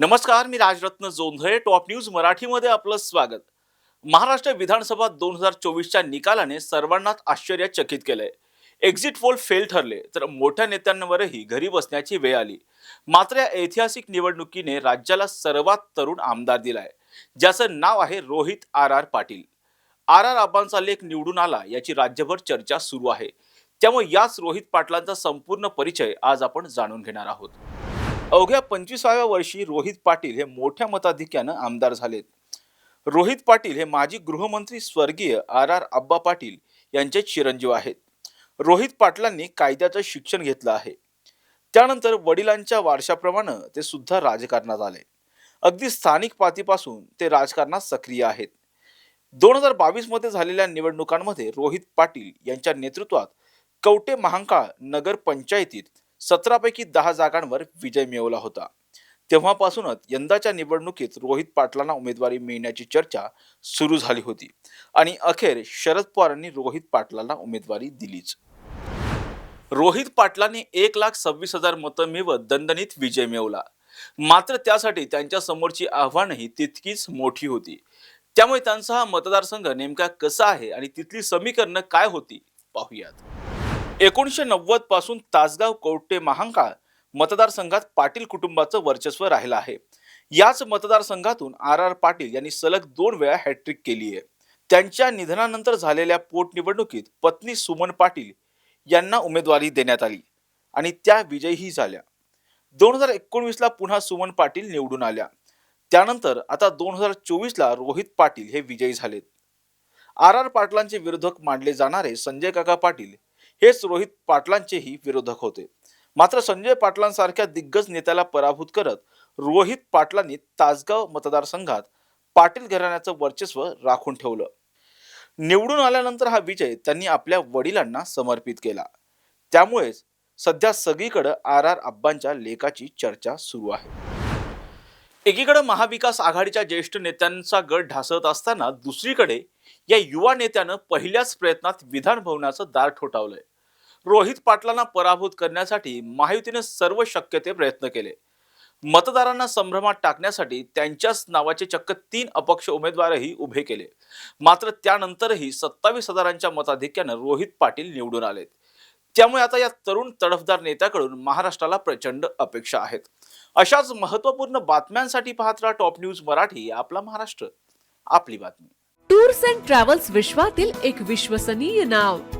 नमस्कार मी Rajratna Jondhale top news मराठीमध्ये आपलं स्वागत. महाराष्ट्र विधानसभा दोन हजार चोवीसच्या निकालाने सर्वांनाच आश्चर्यचकित केलंय. एक्झिट पोल फेल ठरले तर मोठ्या नेत्यांवरही घरी बसण्याची वेळ आली. मात्र या ऐतिहासिक निवडणुकीने राज्याला सर्वात तरुण आमदार दिलाय ज्याचं नाव आहे Rohit R R Patil. R R आबांचा लेख निवडून आला याची राज्यभर चर्चा सुरू आहे. त्यामुळे याच रोहित पाटलांचा संपूर्ण परिचय आज आपण जाणून घेणार आहोत. अवघ्या पंचवीसाव्या वर्षी रोहित पाटील हे मोठ्या मताधिक्यानं आमदार झालेत. रोहित पाटील हे माजी गृहमंत्री स्वर्गीय आर आर आब्बा पाटील यांचे चिरंजीव आहेत. रोहित पाटलांनी कायद्याचं शिक्षण घेतलं आहे. त्यानंतर वडिलांच्या वारशाप्रमाणे ते सुद्धा राजकारणात आले. अगदी स्थानिक पातीपासून ते राजकारणात सक्रिय आहेत. दोन हजार बावीसमध्ये झालेल्या निवडणुकांमध्ये रोहित पाटील यांच्या नेतृत्वात कवटे महांकाळ नगर पंचायतीत सतरापैकी दहा जागांवर विजय मिळवला होता. तेव्हापासूनच यंदाच्या निवडणुकीत रोहित पाटलांना उमेदवारी मिळण्याची चर्चा सुरू झाली होती आणि अखेर शरद पवारांनी रोहित पाटलांना उमेदवारी दिलीच. रोहित पाटलांनी एक लाख सव्वीस हजार मतं मिळवत दणदणीत विजय मिळवला. मात्र त्यासाठी त्यांच्या समोरची आव्हानही तितकीच मोठी होती. त्यामुळे त्यांचा हा मतदारसंघ नेमका कसा आहे आणि तिथली समीकरणं काय होती? पाहूयात. एकोणीसशे नव्वदपासून तासगाव कवटे महांकाळ मतदारसंघात पाटील कुटुंबाचं वर्चस्व राहिलं आहे. याच मतदारसंघातून आर आर पाटील यांनी सलग दोन वेळा हॅट्रिक केली आहे. त्यांच्या निधनानंतर झालेल्या पोटनिवडणुकीत पत्नी सुमन पाटील यांना उमेदवारी देण्यात आली आणि त्या विजयी झाल्या. दोन हजार एकोणवीसला पुन्हा सुमन पाटील निवडून आल्या. त्यानंतर आता दोन हजार चोवीसला रोहित पाटील हे विजयी झालेत. आर आर पाटलांचे विरोधक मानले जाणारे संजय काका पाटील हेच रोहित पाटलांचेही विरोधक होते. मात्र संजय पाटलांसारख्या दिग्गज नेत्याला पराभूत करत रोहित पाटलांनी तासगाव मतदारसंघात पाटील घराण्याचं वर्चस्व राखून ठेवलं. निवडून आल्यानंतर हा विजय त्यांनी आपल्या वडिलांना समर्पित केला. त्यामुळेच सध्या सगळीकडे आर आर आब्बांच्या लेखाची चर्चा सुरू आहे. एकीकडे महाविकास आघाडीच्या ज्येष्ठ नेत्यांचा गट ढासळत असताना दुसरीकडे या युवा नेत्यानं पहिल्याच प्रयत्नात विधान भवनाचं दार ठोठावलंय. रोहित पाटलांना पराभूत करण्यासाठी महायुतीने सर्व शक्य ते प्रयत्न केले. मतदारांना संभ्रमात टाकण्यासाठी त्यांच्याच नावाचे चक्क तीन अपक्ष उमेदवारही उभे केले. मात्र त्यानंतरही सत्तावीस हजारांच्या मताधिक्यानं रोहित पाटील निवडून आलेत. त्यामुळे आता या तरुण तडफदार नेत्याकडून महाराष्ट्राला प्रचंड अपेक्षा आहेत. अशाच महत्त्वपूर्ण बातम्यांसाठी पाहत राहा टॉप न्यूज मराठी आपला महाराष्ट्र. आपली बातमी. टूर्स अँड ट्रॅव्हल्स विश्वातील एक विश्वसनीय नाव.